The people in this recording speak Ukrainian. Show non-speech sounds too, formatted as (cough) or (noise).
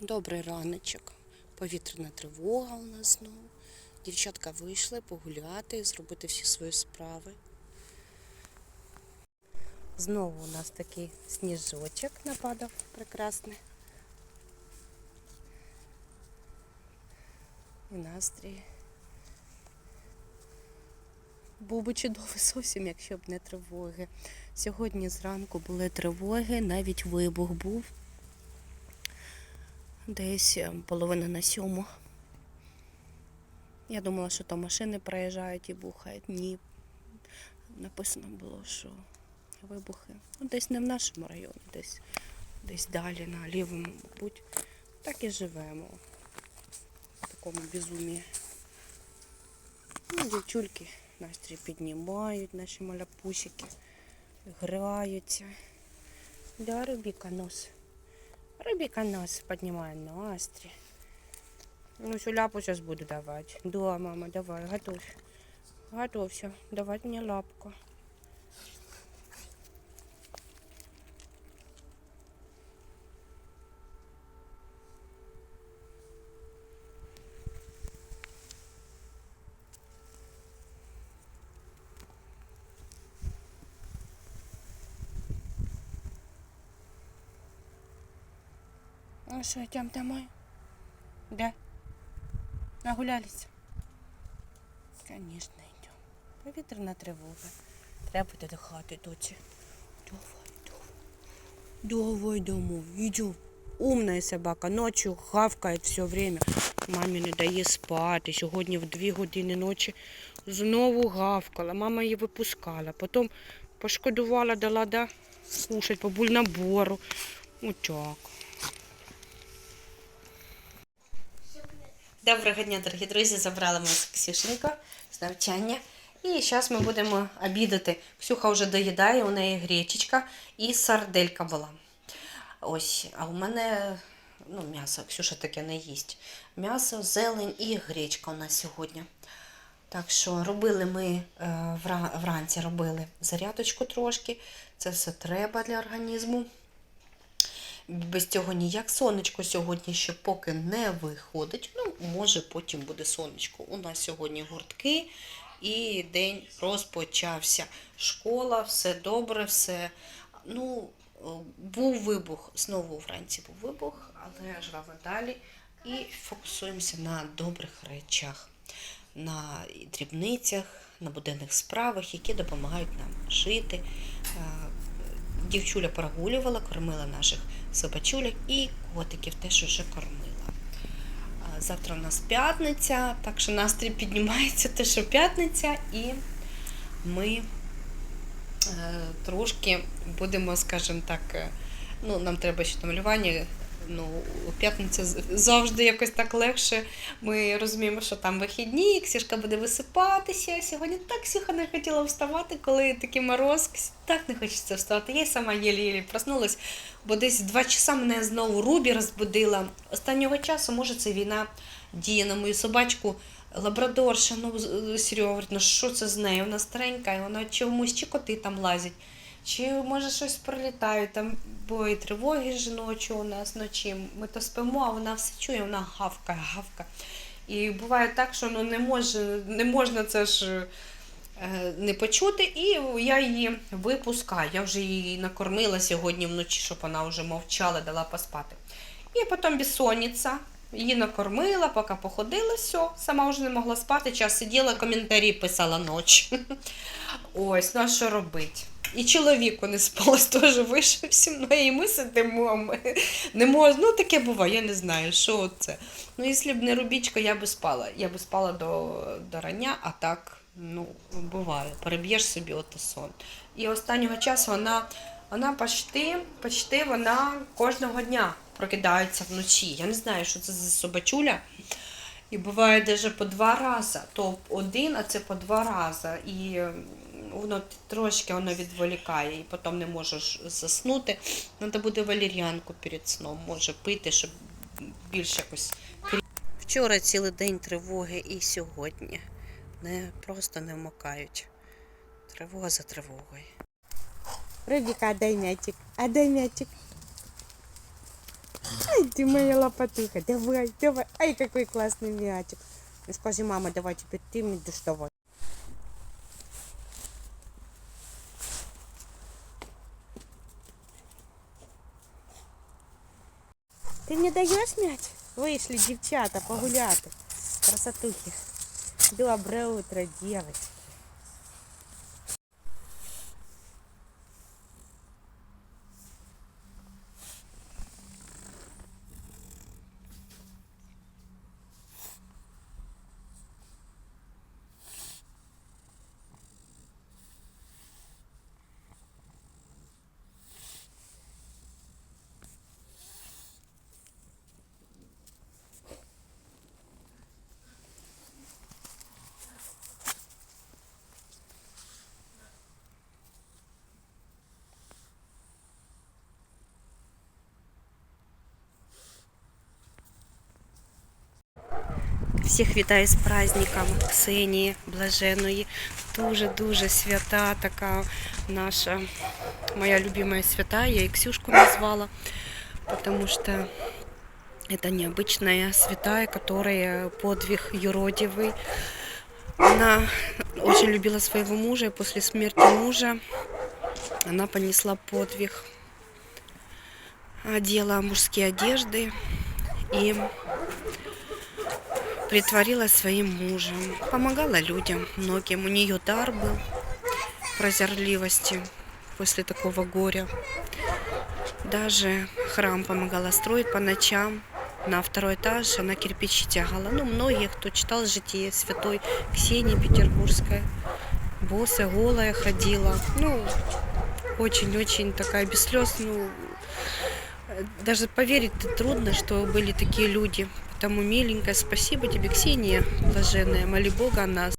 Добрий раночок. Повітряна тривога у нас знову. Дівчатка вийшли погуляти, зробити всі свої справи. Знову у нас такий сніжочок нападав прекрасний. І настрій. Був би чудовий зовсім, якщо б не тривоги. Сьогодні зранку були тривоги, навіть вибух був. Десь е, половина на сьому. Я думала, що то машини проїжджають і бухають. Ні. Написано було, що вибухи. Ну, десь не в нашому районі, десь, десь далі, на лівому, мабуть. Так і живемо. В такому безумі. Ну, дівчульки настрій піднімають, наші маляпусики, граються. Да, Рубіка нос. Рыбика нос поднимает настрій. Ну, всю лапу сейчас буду давать. Да, мама, давай, готовь. Готовься. Давать мне лапку. Что, идем домой? Да? Нагулялись? Конечно, идем. Повітряна тривога. Треба йти до хати, доці. Давай, давай. Давай домой, идем. Умная собака, ночью гавкает все время. Мамі не дає спати. Сьогодні в дві години ночі знову гавкала. Мама її випускала. Потім пошкодувала, дала да, кушать по бульнабору. Отак. Доброго дня, дорогі друзі! Забрали ми з Ксюшенько з навчання. І зараз ми будемо обідати. Ксюха вже доїдає, у неї гречечка і сарделька була. Ось, а у мене ну, м'ясо, Ксюша таке не їсть. М'ясо, зелень і гречка у нас сьогодні. Так що робили ми е, вранці робили зарядочку трошки. Це все треба для організму. Без цього ніяк. Сонечко сьогодні ще поки не виходить. Ну, може, потім буде сонечко. У нас сьогодні гуртки і день розпочався. Школа, все добре, все. Ну, е, був вибух, знову вранці був вибух, але живемо далі і фокусуємося на добрих речах, на дрібницях, на буденних справах, які допомагають нам жити. Дівчуля прогулювала, кормила наших собачуляк і котиків теж вже кормила. Завтра у нас п'ятниця, так що настрій піднімається (laughs) те, що п'ятниця, і ми е, трошки будемо, скажімо так, е, ну, нам треба ще на малювання. Ну, у п'ятницю завжди якось так легше. Ми розуміємо, що там вихідні, Ксюшка буде висипатися. Сьогодні так Ксюха не хотіла вставати, коли такий мороз. Так не хочеться вставати. Я сама єлі-єлі проснулась, бо десь два часа мене знову Рубі розбудила. Останнього часу, може, це війна діє на мою собачку. Лабрадорша, ну Серега ну що це з нею? Вона старенька, і вона чомусь чи коти там лазять, чи може щось пролітають, там бо і тривоги жіночі у нас вночі. Ми то спимо, а вона все чує, вона гавкає, гавкає. І буває так, що ну, не, може, не можна це ж е, не почути, і я її випускаю. Я вже її накормила сьогодні вночі, щоб вона вже мовчала, дала поспати. І потім безсонниця. Її накормила, поки походила, все, сама вже не могла спати, час сиділа, коментарі писала ночі. (laughs) Ось, ну а що робити? І чоловіку не спалось, теж вийшов зі мною, і ми сидимо. Ми не можна. Ну, таке буває, я не знаю, що це. Ну, якщо б не Рубічка, я би спала. Я би спала до, до рання, а так, ну, буває. Переб'єш собі ото сон. І останнього часу вона, вона почти, почти вона кожного дня прокидається вночі. Я не знаю, що це за собачуля. І буває навіть по два рази. То один, а це по два рази. І воно трошки воно відволікає, і потім не можеш заснути. Треба буде валір'янку перед сном, може пити, щоб більш якось. крі- Вчора цілий день тривоги і сьогодні. Не, просто не вмикають. Тривога за тривогою. Рибіка, а дай м'ячик. А дай м'ячик. Ай, Ты моя лопатуха. Давай, давай. Ай, какой классный мячик. Ну скажи, мама, давай теперь ты мне доставай. Ти мені даєш м'яч? Вийшли дівчата погуляти. Красотухи. Доброе утро, девочки. Всіх вітаю з праздником Ксенії Блаженої. Дуже-дуже свята така наша, моя любимая свята. Я и Ксюшку назвала, потому что это необычная святая, которая подвиг юродивый. Она очень любила своего мужа, и после смерти мужа она понесла подвиг. Одела мужские одежды и притворилась своим мужем, помогала людям, многим. У нее дар был прозорливости после такого горя. Даже храм помогала строить по ночам. На второй этаж она кирпичи тягала. Ну, многие, кто читал житие святой Ксении Петербургской, босая, голая ходила. Ну, очень-очень такая без слез. Ну, даже поверить трудно, что были такие люди. Потому, миленькая, спасибо тебе, Ксения, блаженная, моли Бога о нас.